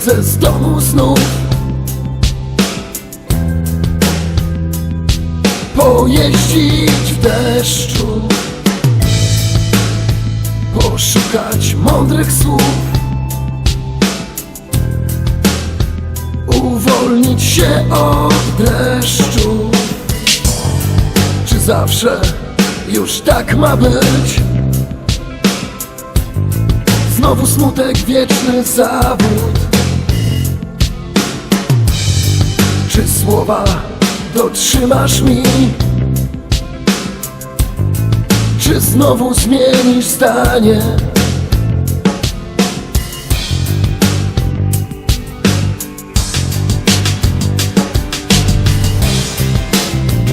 wychodzę z domu znów. Pojeździć w deszczu. Poszukać mądrych słów. Uwolnić się od dreszczu Czy zawsze już tak ma być? Znowu smutek, wieczny zawód Czy słowa dotrzymasz mi? Czy znowu zmienisz zdanie?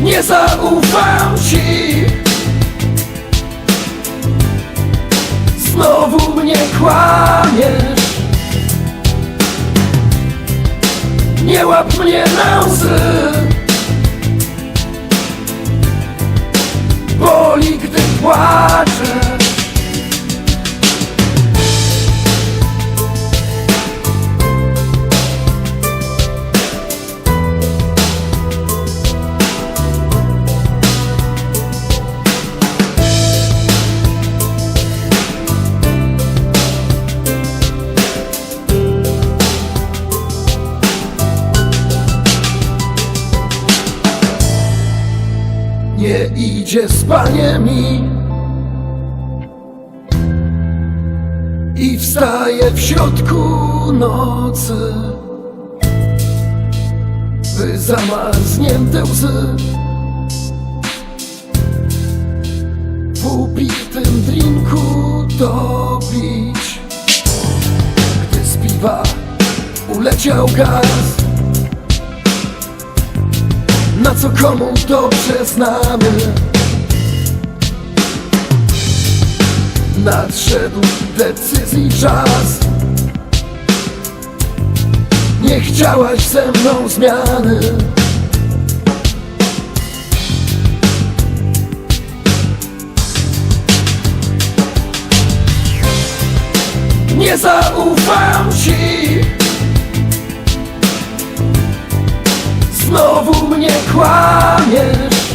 Nie zaufam ci Znowu mnie kłamiesz łap mnie na łzy. Boli, gdy płaczesz Nie idzie spanie mi I wstaję w środku nocy By zamarznięte łzy. W upitym drinku dobić Gdy z piwa uleciał gaz na co komu dobrze znamy. Nadszedł decyzji czas. Nie chciałaś ze mną zmiany. Nie zaufam ci kłamiesz.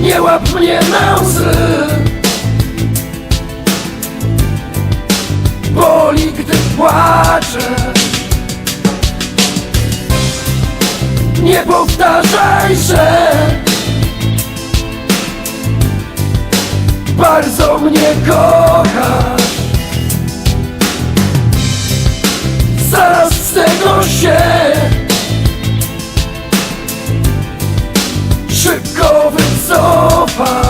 Nie łap mnie na łzy. Boli, gdy płaczesz Nie powtarzaj, że Bardzo mnie kochasz cyrkowy cofar